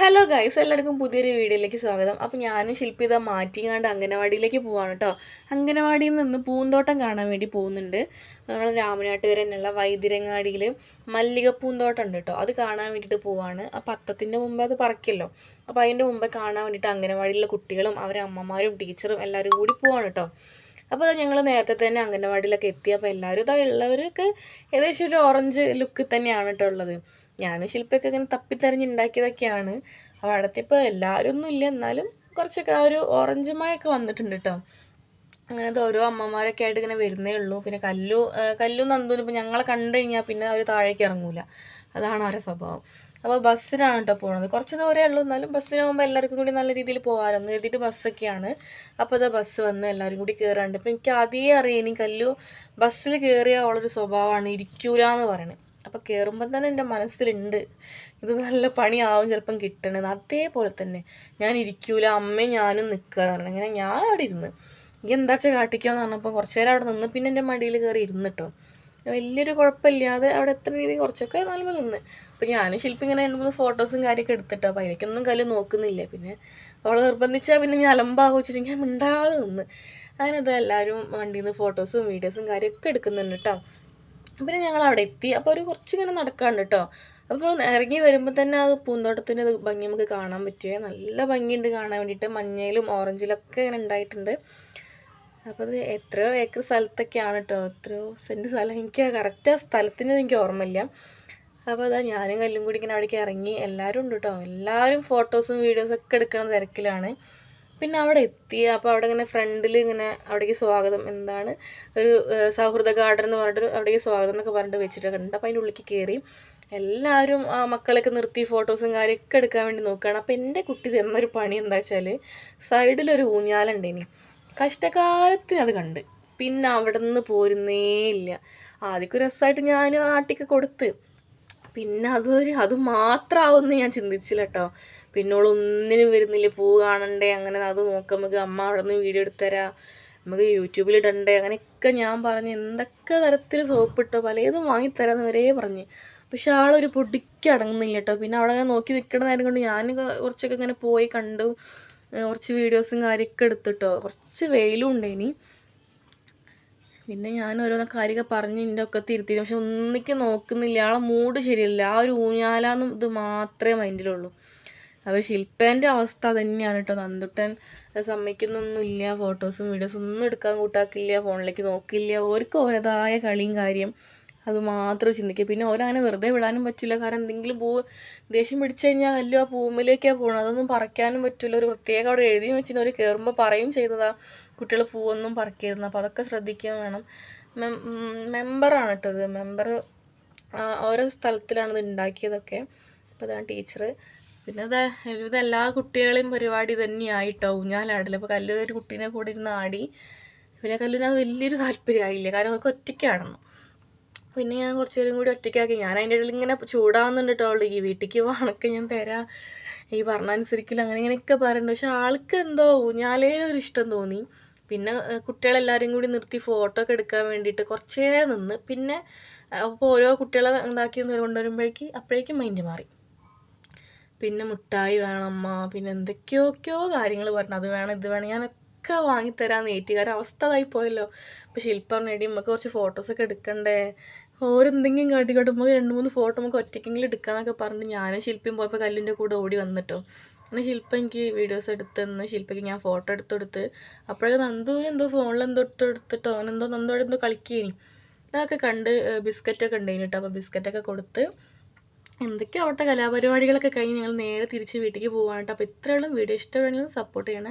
Hello guys എല്ലാവർക്കും പുതിയൊരു വീഡിയോയിലേക്ക് സ്വാഗതം. അപ്പോൾ ഞാനും ശില്പി ഇതാ മാറ്റിങ്ങാണ്ട് അംഗനവാടിയിലേക്ക് പോവാണ് കേട്ടോ അംഗനവാടിയിൽ നിന്ന് പൂന്തോട്ടം കാണാൻ വേണ്ടി പോകുന്നുണ്ട്. നമ്മൾ രാമനാട്ടുകര തന്നെയുള്ള വൈദ്യരങ്ങാടിയിൽ മല്ലിക പൂന്തോട്ടം ഉണ്ട് കേട്ടോ അത് കാണാൻ വേണ്ടിയിട്ട് പോവാണ്. ആ പത്തത്തിന്റെ മുമ്പേ അത് പറക്കല്ലോ. അപ്പോൾ അതിന്റെ മുമ്പേ കാണാൻ വേണ്ടിയിട്ട് അംഗനവാടിയിലുള്ള കുട്ടികളും അവരെ അമ്മമാരും ടീച്ചറും എല്ലാവരും കൂടി പോവാണ് കേട്ടോ അപ്പോൾ ഞങ്ങൾ നേരത്തെ തന്നെ അംഗനവാടിയിലൊക്കെ എത്തി. അപ്പോൾ എല്ലാവരും ഇതാ ഏകദേശം ഒരു ഓറഞ്ച് ലുക്ക് തന്നെയാണ് കേട്ടോ ഉള്ളത്. ഞാനും ശില്പയൊക്കെ ഇങ്ങനെ തപ്പിത്തെറിഞ്ഞ് ഉണ്ടാക്കിയതൊക്കെയാണ് അപ്പോൾ അവിടത്തെപ്പോൾ എല്ലാവരും ഒന്നും ഇല്ല. എന്നാലും കുറച്ചൊക്കെ ആ ഒരു ഓറഞ്ച് മയൊക്കെ വന്നിട്ടുണ്ട് കേട്ടോ അങ്ങനത്തെ ഓരോ അമ്മമാരൊക്കെ ആയിട്ട് ഇങ്ങനെ വരുന്നേ ഉള്ളൂ. പിന്നെ കല്ലു കല്ലു നന്ദൂനും ഇപ്പോൾ ഞങ്ങളെ കണ്ടു കഴിഞ്ഞാൽ പിന്നെ അവർ താഴേക്ക് ഇറങ്ങൂല. അതാണ് അവരുടെ സ്വഭാവം. അപ്പോൾ ബസ്സിനാണ് കേട്ടോ പോകുന്നത് കുറച്ച് ദൂരമേ ഉള്ളൂ. എന്നാലും ബസ്സിന് പോകുമ്പോൾ എല്ലാവർക്കും കൂടി നല്ല രീതിയിൽ പോകാമല്ലോ എന്ന് കരുതിയിട്ട് ബസ്സൊക്കെയാണ്. അപ്പോൾ അത് ബസ് വന്ന് എല്ലാവരും കൂടി കയറാണ്ട് അപ്പോൾ എനിക്ക് ആദ്യമേ അറിയാം ഇനി കല്ലു ബസ്സിൽ കയറിയ അവളൊരു സ്വഭാവമാണ്. ഇരിക്കൂല എന്ന് പറയുന്നത് അപ്പോൾ കയറുമ്പോൾ തന്നെ എന്റെ മനസ്സിലുണ്ട്. ഇത് നല്ല പണിയാവും ചിലപ്പം കിട്ടണത്. അതേപോലെ തന്നെ ഞാൻ ഇരിക്കൂല അമ്മയും ഞാനും നിൽക്കുക എന്ന് പറഞ്ഞു. അങ്ങനെ ഞാൻ അവിടെ ഇരുന്ന് എനിക്ക് എന്താ വെച്ചാൽ കാട്ടിക്കാന്ന് പറഞ്ഞപ്പോൾ കുറച്ച് നേരം അവിടെ നിന്ന് പിന്നെ എന്റെ മടിയിൽ കയറി ഇരുന്നിട്ടോ വലിയൊരു കുഴപ്പമില്ലാതെ അവിടെ എത്ര രീതി കുറച്ചൊക്കെ നല്ല നിന്ന്. അപ്പോൾ ഞാനും ശില്പി ഇങ്ങനെ രണ്ട് മൂന്ന് ഫോട്ടോസും കാര്യമൊക്കെ എടുത്തിട്ടോ. അപ്പോൾ അതിലേക്കൊന്നും കല്ല് നോക്കുന്നില്ല. പിന്നെ അവളെ നിർബന്ധിച്ചാൽ പിന്നെ ഞാൻ അലമ്പാകും ഞാൻ മിണ്ടാതെ നിന്ന്. അതിനത് എല്ലാവരും വണ്ടിയിൽ നിന്ന് ഫോട്ടോസും വീഡിയോസും കാര്യമൊക്കെ എടുക്കുന്നുണ്ട് കേട്ടോ പിന്നെ ഞങ്ങൾ അവിടെ എത്തി. അപ്പോൾ ഒരു കുറച്ചിങ്ങനെ നടക്കാണ്ട് കേട്ടോ അപ്പോൾ ഇറങ്ങി വരുമ്പോൾ തന്നെ അത് പൂന്തോട്ടത്തിന്റെ ഭംഗി നമുക്ക് കാണാൻ പറ്റുക നല്ല ഭംഗിയുണ്ട് കാണാൻ വേണ്ടിയിട്ട് മഞ്ഞയിലും ഓറഞ്ചിലൊക്കെ ഇങ്ങനെ ഉണ്ടായിട്ടുണ്ട്. അപ്പോൾ അത് എത്രയോ ഏക്കർ സ്ഥലത്തൊക്കെയാണ് കേട്ടോ എത്രയോ സെന്റ് സ്ഥലം. എനിക്ക് കറക്റ്റ് ആ സ്ഥലത്തിന് എനിക്ക് ഓർമ്മയില്ല. അപ്പോൾ അതാ ഞാനും കല്ലും കൂടി ഇങ്ങനെ അവിടേക്ക് ഇറങ്ങി. എല്ലാവരും ഉണ്ട് കേട്ടോ എല്ലാവരും ഫോട്ടോസും വീഡിയോസും ഒക്കെ എടുക്കുന്ന തിരക്കിലാണ്. പിന്നെ അവിടെ എത്തി അപ്പോൾ അവിടെ ഇങ്ങനെ ഫ്രണ്ടിൽ ഇങ്ങനെ അവിടേക്ക് സ്വാഗതം. എന്താണ്? ഒരു സൗഹൃദ ഗാർഡൻ എന്ന് പറഞ്ഞിട്ട് അവിടേക്ക് സ്വാഗതം എന്നൊക്കെ പറഞ്ഞിട്ട് വെച്ചിട്ടൊക്കെ ഉണ്ട്. അപ്പോൾ അതിന്റെ ഉള്ളിലേക്ക് കയറി എല്ലാവരും ആ മക്കളെയൊക്കെ നിർത്തി ഫോട്ടോസും കാര്യമൊക്കെ എടുക്കാൻ വേണ്ടി നോക്കുകയാണ്. അപ്പോൾ എന്റെ കുട്ടി തന്നൊരു പണി എന്താ വെച്ചാൽ സൈഡിലൊരു ഊഞ്ഞാലുണ്ട് ഇനി കഷ്ടകാലത്തിന് അത് കണ്ട്. പിന്നെ അവിടെ നിന്ന് പോരുന്നേ ഇല്ല ആദ്യമൊക്കെ രസമായിട്ട് ഞാൻ ആട്ടിക്ക് കൊടുത്ത്. പിന്നെ അതൊരു അത് മാത്രമാവുമെന്ന് ഞാൻ ചിന്തിച്ചില്ല കേട്ടോ പിന്നെ ഒന്നിനും വരുന്നില്ല. പൂ കാണണ്ടേ? അങ്ങനെ അത് നോക്കാം. നമുക്ക് അമ്മ അവിടെ നിന്ന് വീഡിയോ എടുത്തരാ. നമുക്ക് യൂട്യൂബിൽ ഇടണ്ടേ? അങ്ങനെയൊക്കെ ഞാൻ പറഞ്ഞ് എന്തൊക്കെ തരത്തിൽ സോപ്പിട്ടോ പലതും വാങ്ങിത്തരാന്ന് വരെ പറഞ്ഞ്. പക്ഷെ ആളൊരു പൊടിക്ക് അടങ്ങുന്നില്ല കേട്ടോ പിന്നെ അവിടെ അങ്ങനെ നോക്കി നിൽക്കണ നേരം കൊണ്ട് ഞാൻ കുറച്ചൊക്കെ ഇങ്ങനെ പോയി കണ്ടു. കുറച്ച് വീഡിയോസും കാര്യമൊക്കെ എടുത്തിട്ടോ. കുറച്ച് വെയിലും ഉണ്ടേനി. പിന്നെ ഞാൻ ഓരോന്ന് കാര്യമൊക്കെ പറഞ്ഞ് ഇതിന്റെ ഒക്കെ തിരുത്തി പക്ഷെ ഒന്നിക്ക് നോക്കുന്നില്ല. ആളെ മൂഡ് ശരിയല്ല. ആ ഒരു ഊഞ്ഞാലാന്നും ഇത് മാത്രമേ മൈൻഡിലുള്ളൂ. അപ്പോൾ ശില്പേന്റെ അവസ്ഥ തന്നെയാണ് കേട്ടോ. നന്ദുട്ടൻ സമ്മതിക്കുന്നൊന്നുമില്ല. ഫോട്ടോസും വീഡിയോസും ഒന്നും എടുക്കാൻ കൂട്ടാക്കില്ല. ഫോണിലേക്ക് നോക്കില്ല. ഓർക്ക് ഓരതായ കളിയും കാര്യം അത് മാത്രം ചിന്തിക്കുക. പിന്നെ ഓരങ്ങനെ വെറുതെ വിടാനും പറ്റില്ല. കാരണം എന്തെങ്കിലും പൂ ദേഷ്യം പിടിച്ചു കഴിഞ്ഞാൽ കല്ലു ആ പൂമിലേക്കാണ് പോകണം അതൊന്നും പറിക്കാനും പറ്റില്ല. ഒരു പ്രത്യേകം അവിടെ എഴുതി വെച്ചിട്ട് അവർ കയറുമ്പോൾ പറയും ചെയ്തതാ. കുട്ടികൾ പൂവൊന്നും പറിക്കരുത്. അപ്പോൾ അതൊക്കെ ശ്രദ്ധിക്കാൻ വേണം. മെമ്പറാണ് ഇത്. മെമ്പർ ഓരോ സ്ഥലത്തിലാണ് ഇത് ഉണ്ടാക്കിയതൊക്കെ. അപ്പോൾ അതാണ് ടീച്ചർ പിന്നെ ഇത് എല്ലാ കുട്ടികളെയും പരിപാടി തന്നെയായിട്ടോ. ഊഞ്ഞാലാടില്ല അപ്പോൾ കല്ലു ഒരു കുട്ടീനെ കൂടെ ഇരുന്ന് ആടി. പിന്നെ കല്ലുവിന് അത് വലിയൊരു താല്പര്യമായില്ല? കാരണം അവർക്ക് ഒറ്റയ്ക്കാണെന്നു പിന്നെ ഞാൻ കുറച്ച് നേരം കൂടി ഒറ്റയ്ക്കാക്കി. ഞാൻ അതിന്റെ ഇടയിൽ ഇങ്ങനെ ചൂടാവുന്നുണ്ട് കേട്ടോ ഈ വീട്ടിലേക്ക് വാണൊക്കെ ഞാൻ തരാം. ഈ പറഞ്ഞ അനുസരിക്കില്ല അങ്ങനെ ഇങ്ങനെയൊക്കെ പറയുന്നുണ്ട് പക്ഷെ ആൾക്ക് എന്തോ ഊഞ്ഞാലേ ഒരു ഇഷ്ടം തോന്നി. പിന്നെ കുട്ടികളെല്ലാവരും കൂടി നിർത്തി ഫോട്ടോ ഒക്കെ എടുക്കാൻ വേണ്ടിയിട്ട് കുറച്ചേ നിന്ന്. പിന്നെ അപ്പോൾ ഓരോ കുട്ടികളെ ഉണ്ടാക്കി കൊണ്ടുവരുമ്പോഴേക്ക് അപ്പോഴേക്കും മൈൻഡ് മാറി. പിന്നെ മുട്ടായി വേണം അമ്മ പിന്നെ എന്തൊക്കെയൊക്കെയോ കാര്യങ്ങൾ പറഞ്ഞു. അത് വേണം ഇത് വേണം ഞാനൊക്കെ വാങ്ങിത്തരാമെന്ന് ഏറ്റി അവസ്ഥ അതായി പോയല്ലോ. അപ്പോൾ ശില്പ നമുക്ക് കുറച്ച് ഫോട്ടോസൊക്കെ എടുക്കണ്ടേ? ഓരെന്തെങ്കിലും കാട്ടിക്കോട്ടുമ്പോൾ രണ്ട് മൂന്ന് ഫോട്ടോ നമുക്ക് ഒറ്റയ്ക്കെങ്കിലും എടുക്കാമെന്നൊക്കെ പറഞ്ഞിട്ട് ഞാനും ശില്പിയും പോയപ്പോൾ കല്ലിന്റെ കൂടെ ഓടി വന്നിട്ടോ. അങ്ങനെ ശില്പ എനിക്ക് വീഡിയോസ് എടുത്തെന്ന് ശില്പയ്ക്ക് ഞാൻ ഫോട്ടോ എടുത്ത് കൊടുത്ത് അപ്പോഴൊക്കെ നന്ദുവിന് എന്തോ ഫോണിൽ എന്തോ എടുത്തിട്ടോ അവനെന്തോ നന്ദോടെ എന്തോ കളിക്കേനി. അതൊക്കെ കണ്ട് ബിസ്ക്കറ്റൊക്കെ ഉണ്ടായിന് കേട്ടോ അപ്പോൾ ബിസ്ക്കറ്റൊക്കെ കൊടുത്ത് എന്തൊക്കെയോ അവിടുത്തെ കലാപരിപാടികളൊക്കെ കഴിഞ്ഞ് ഞങ്ങൾ നേരെ തിരിച്ച് വീട്ടിലേക്ക് പോകാനായിട്ട് അപ്പോൾ ഇത്രയുള്ള വീഡിയോ ഇഷ്ടമാണെങ്കിലും സപ്പോർട്ട് ചെയ്യണം.